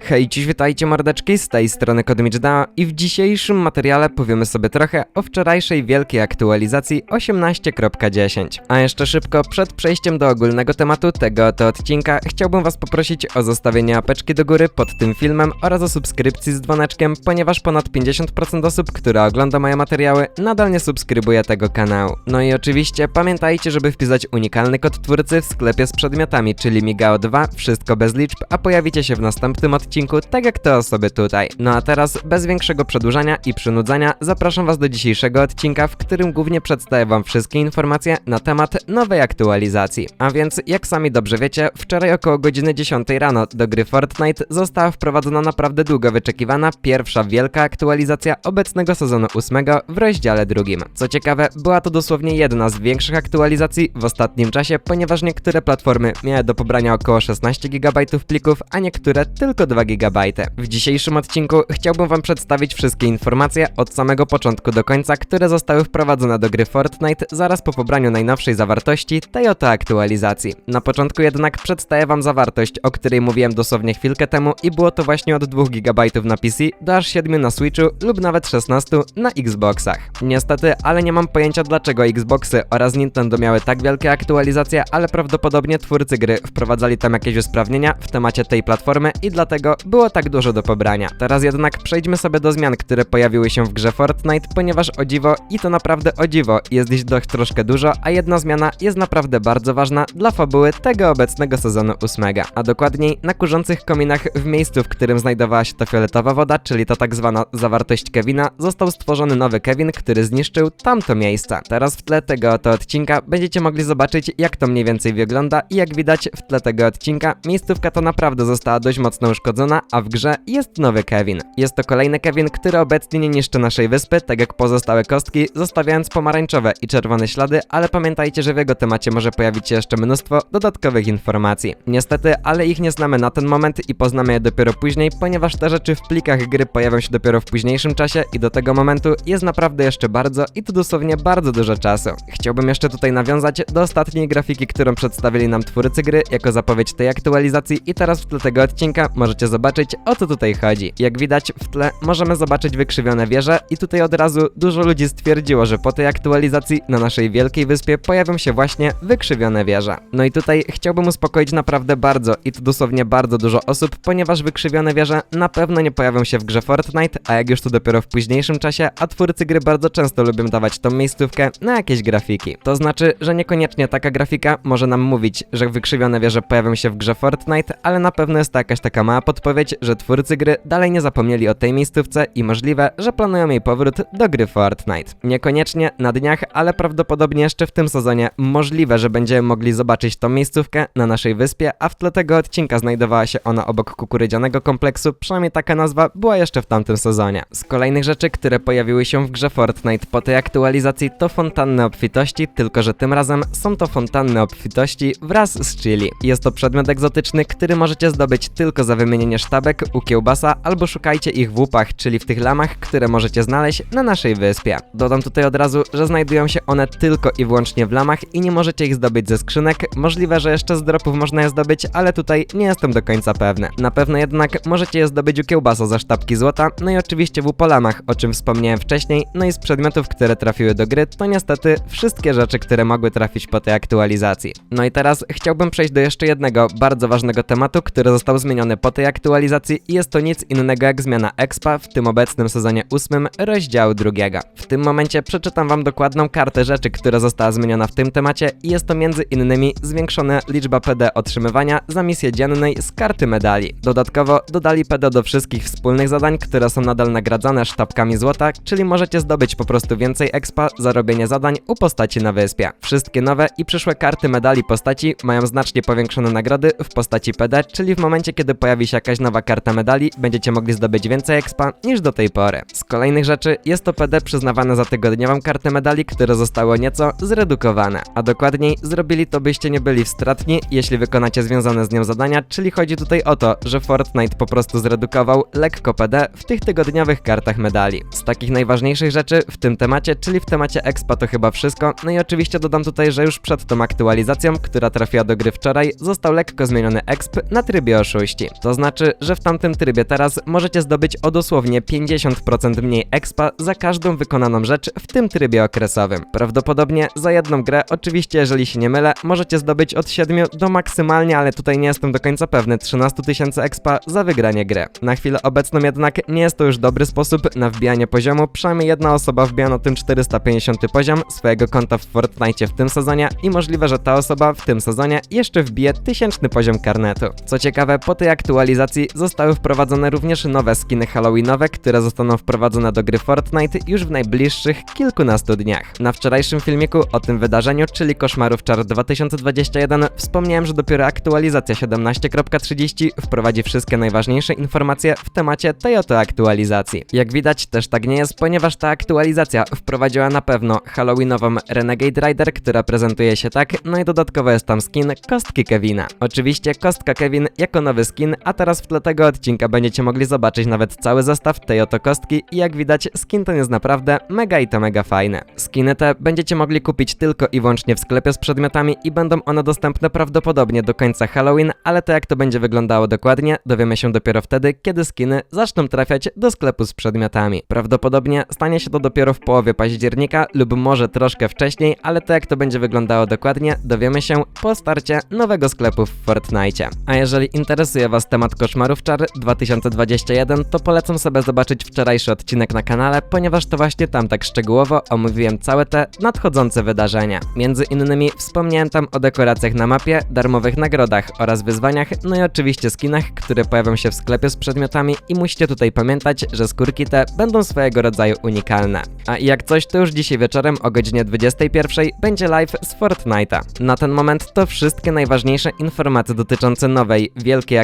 Hej, dziś witajcie mordeczki, z tej strony Kodmiczdao i w dzisiejszym materiale powiemy sobie trochę o wczorajszej wielkiej aktualizacji 18.10. A jeszcze szybko, przed przejściem do ogólnego tematu tego oto odcinka, chciałbym was poprosić o zostawienie apeczki do góry pod tym filmem oraz o subskrypcji z dzwoneczkiem, ponieważ ponad 50% osób, które ogląda moje materiały, nadal nie subskrybuje tego kanału. No i oczywiście pamiętajcie, żeby wpisać unikalny kod twórcy w sklepie z przedmiotami, czyli Migao2, wszystko bez liczb, a pojawicie się w następnym odcinku, tak jak te osoby tutaj. No a teraz, bez większego przedłużania i przynudzania, zapraszam was do dzisiejszego odcinka, w którym głównie przedstawię wam wszystkie informacje na temat nowej aktualizacji. A więc, jak sami dobrze wiecie, wczoraj około godziny 10 rano do gry Fortnite została wprowadzona naprawdę długo wyczekiwana pierwsza wielka aktualizacja obecnego sezonu 8 w rozdziale drugim. Co ciekawe, była to dosłownie jedna z większych aktualizacji w ostatnim czasie, ponieważ niektóre platformy miały do pobrania około 16 GB plików, a niektóre tylko 2 GB. W dzisiejszym odcinku chciałbym wam przedstawić wszystkie informacje od samego początku do końca, które zostały wprowadzone do gry Fortnite zaraz po pobraniu najnowszej zawartości tej oto aktualizacji. Na początku jednak przedstawię wam zawartość, o której mówiłem dosłownie chwilkę temu i było to właśnie od 2 GB na PC do aż 7 na Switchu lub nawet 16 na Xboxach. Niestety, ale nie mam pojęcia dlaczego Xboxy oraz Nintendo miały tak wielkie aktualizacje, ale prawdopodobnie twórcy gry wprowadzali tam jakieś usprawnienia w temacie tej platformy i dlatego było tak dużo do pobrania. Teraz jednak przejdźmy sobie do zmian, które pojawiły się w grze Fortnite, ponieważ o dziwo, i to naprawdę o dziwo, jest ich dość troszkę dużo, a jedna zmiana jest naprawdę bardzo ważna dla fabuły tego obecnego sezonu 8. A dokładniej na kurzących kominach w miejscu, w którym znajdowała się ta fioletowa woda, czyli ta tak zwana zawartość Kevina, został stworzony nowy Kevin, który zniszczył tamto miejsce. Teraz w tle tego oto odcinka będziecie mogli zobaczyć, jak to mniej więcej wygląda i jak widać w tle tego odcinka, miejscówka ta naprawdę została dość mocno uszkodzona, a w grze jest nowy Kevin. Jest to kolejny Kevin, który obecnie nie niszczy naszej wyspy, tak jak pozostałe kostki, zostawiając pomarańczowe i czerwone ślady, ale pamiętajcie, że w jego temacie może pojawić się jeszcze mnóstwo dodatkowych informacji. Niestety, ale ich nie znamy na ten moment i poznamy je dopiero później, ponieważ te rzeczy w plikach gry pojawią się dopiero w późniejszym czasie i do tego momentu jest naprawdę jeszcze bardzo i to dosłownie bardzo dużo czasu. Chciałbym jeszcze tutaj nawiązać do ostatniej grafiki, którą przedstawili nam twórcy gry jako zapowiedź tej aktualizacji i teraz w tle tego odcinka możecie zobaczyć o co tutaj chodzi. Jak widać w tle możemy zobaczyć wykrzywione wieże i tutaj od razu dużo ludzi stwierdziło, że po tej aktualizacji na naszej wielkiej wyspie pojawią się właśnie wykrzywione wieże. No i tutaj chciałbym uspokoić naprawdę bardzo i to dosłownie bardzo dużo osób, ponieważ wykrzywione wieże na pewno nie pojawią się w grze Fortnite, a jak już to dopiero w późniejszym czasie, a twórcy gry bardzo często lubią dawać tą miejscówkę na jakieś grafiki. To znaczy, że niekoniecznie taka grafika może nam mówić, że wykrzywione wieże pojawią się w grze Fortnite, ale na pewno jest to jakaś taka mała podpowiedź, że twórcy gry dalej nie zapomnieli o tej miejscówce i możliwe, że planują jej powrót do gry Fortnite. Niekoniecznie na dniach, ale prawdopodobnie jeszcze w tym sezonie możliwe, że będziemy mogli zobaczyć tą miejscówkę na naszej wyspie, a w tle tego odcinka znajdowała się ona obok kukurydzianego kompleksu, przynajmniej taka nazwa była jeszcze w tamtym sezonie. Z kolejnych rzeczy, które pojawiły się w grze Fortnite po tej aktualizacji to fontanny obfitości, tylko że tym razem są to fontanny obfitości wraz z chili. Jest to przedmiot egzotyczny, który możecie zdobyć tylko za wymienienie sztabek u kiełbasa albo szukajcie ich w łupach, czyli w tych lamach, które możecie znaleźć na naszej wyspie. Dodam tutaj od razu, że znajdują się one tylko i wyłącznie w lamach i nie możecie ich zdobyć ze skrzynek. Możliwe, że jeszcze z dropów można je zdobyć, ale tutaj nie jestem do końca pewny. Na pewno jednak możecie je zdobyć u kiełbasa za sztabki złota, no i oczywiście w upolamach, o czym wspomniałem wcześniej, no i z przedmiotów, które trafiły do gry, to niestety wszystkie rzeczy, które mogły trafić po tej aktualizacji. No i teraz chciałbym przejść do jeszcze jednego bardzo ważnego tematu, który został zmieniony po tej aktualizacji i jest to nic innego jak zmiana expa w tym obecnym sezonie 8 rozdziału drugiego. W tym momencie przeczytam wam dokładną kartę rzeczy, która została zmieniona w tym temacie i jest to między innymi zwiększona liczba PD otrzymywania za misję dziennej z karty medali. Dodatkowo dodali PD do wszystkich wspólnych zadań, które są nadal nagradzane sztabkami złota, czyli możecie zdobyć po prostu więcej expa za robienie zadań u postaci na wyspie. Wszystkie nowe i przyszłe karty medali postaci mają znacznie powiększone nagrody w postaci PD, czyli w momencie kiedy pojawi się jakaś nowa karta medali, będziecie mogli zdobyć więcej expa niż do tej pory. Z kolejnych rzeczy jest to PD przyznawane za tygodniową kartę medali, które zostało nieco zredukowane. A dokładniej zrobili to byście nie byli stratni, jeśli wykonacie związane z nią zadania, czyli chodzi tutaj o to, że Fortnite po prostu zredukował lekko PD w tych tygodniowych kartach medali. Z takich najważniejszych rzeczy w tym temacie, czyli w temacie expa to chyba wszystko, no i oczywiście dodam tutaj, że już przed tą aktualizacją, która trafiła do gry wczoraj, został lekko zmieniony exp na trybie oszuści. To znaczy znaczy, że w tamtym trybie teraz możecie zdobyć o dosłownie 50% mniej expa za każdą wykonaną rzecz w tym trybie okresowym. Prawdopodobnie za jedną grę, oczywiście jeżeli się nie mylę, możecie zdobyć od 7 do maksymalnie, ale tutaj nie jestem do końca pewny, 13 tysięcy expa za wygranie gry. Na chwilę obecną jednak nie jest to już dobry sposób na wbijanie poziomu, przynajmniej jedna osoba wbija na tym 450 poziom swojego konta w Fortnite w tym sezonie i możliwe, że ta osoba w tym sezonie jeszcze wbije tysięczny poziom karnetu. Co ciekawe, po tej aktualizacji zostały wprowadzone również nowe skiny halloweenowe, które zostaną wprowadzone do gry Fortnite już w najbliższych kilkunastu dniach. Na wczorajszym filmiku o tym wydarzeniu, czyli Koszmarów Czar 2021, wspomniałem, że dopiero aktualizacja 17.30 wprowadzi wszystkie najważniejsze informacje w temacie tej oto aktualizacji. Jak widać, też tak nie jest, ponieważ ta aktualizacja wprowadziła na pewno halloweenową Renegade Rider, która prezentuje się tak, no i dodatkowo jest tam skin kostki Kevina. Oczywiście kostka Kevin jako nowy skin, a teraz w tle tego odcinka będziecie mogli zobaczyć nawet cały zestaw tej oto kostki i jak widać skin ten jest naprawdę mega i to mega fajne. Skiny te będziecie mogli kupić tylko i wyłącznie w sklepie z przedmiotami i będą one dostępne prawdopodobnie do końca Halloween, ale to jak to będzie wyglądało dokładnie, dowiemy się dopiero wtedy, kiedy skiny zaczną trafiać do sklepu z przedmiotami. Prawdopodobnie stanie się to dopiero w połowie października lub może troszkę wcześniej, ale to jak to będzie wyglądało dokładnie, dowiemy się po starcie nowego sklepu w Fortnite. A jeżeli interesuje Was temat Koszmarów Czar 2021, to polecam sobie zobaczyć wczorajszy odcinek na kanale, ponieważ to właśnie tam tak szczegółowo omówiłem całe te nadchodzące wydarzenia. Między innymi wspomniałem tam o dekoracjach na mapie, darmowych nagrodach oraz wyzwaniach, no i oczywiście skinach, które pojawią się w sklepie z przedmiotami i musicie tutaj pamiętać, że skórki te będą swojego rodzaju unikalne. A jak coś, to już dzisiaj wieczorem o godzinie 21 będzie live z Fortnite'a. Na ten moment to wszystkie najważniejsze informacje dotyczące nowej, wielkiej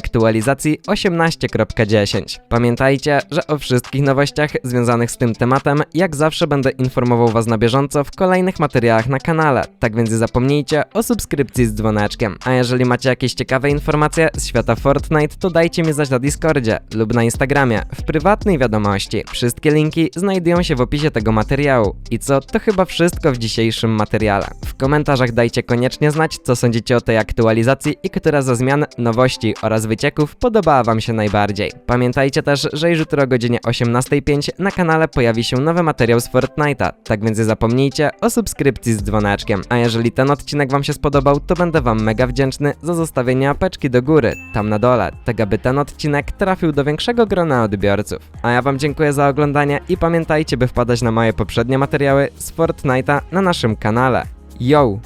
aktualizacji 18.10. Pamiętajcie, że o wszystkich nowościach związanych z tym tematem, jak zawsze będę informował Was na bieżąco w kolejnych materiałach na kanale, tak więc nie zapomnijcie o subskrypcji z dzwoneczkiem. A jeżeli macie jakieś ciekawe informacje z świata Fortnite, to dajcie mi znać na Discordzie lub na Instagramie w prywatnej wiadomości. Wszystkie linki znajdują się w opisie tego materiału. I co, to chyba wszystko w dzisiejszym materiale. W komentarzach dajcie koniecznie znać, co sądzicie o tej aktualizacji i która ze zmian, nowości oraz wycieków podobała Wam się najbardziej. Pamiętajcie też, że jutro o godzinie 18.05 na kanale pojawi się nowy materiał z Fortnite'a, tak więc nie zapomnijcie o subskrypcji z dzwoneczkiem. A jeżeli ten odcinek Wam się spodobał, to będę Wam mega wdzięczny za zostawienie apeczki do góry, tam na dole, tak aby ten odcinek trafił do większego grona odbiorców. A ja Wam dziękuję za oglądanie i pamiętajcie, by wpadać na moje poprzednie materiały z Fortnite'a na naszym kanale. Yo!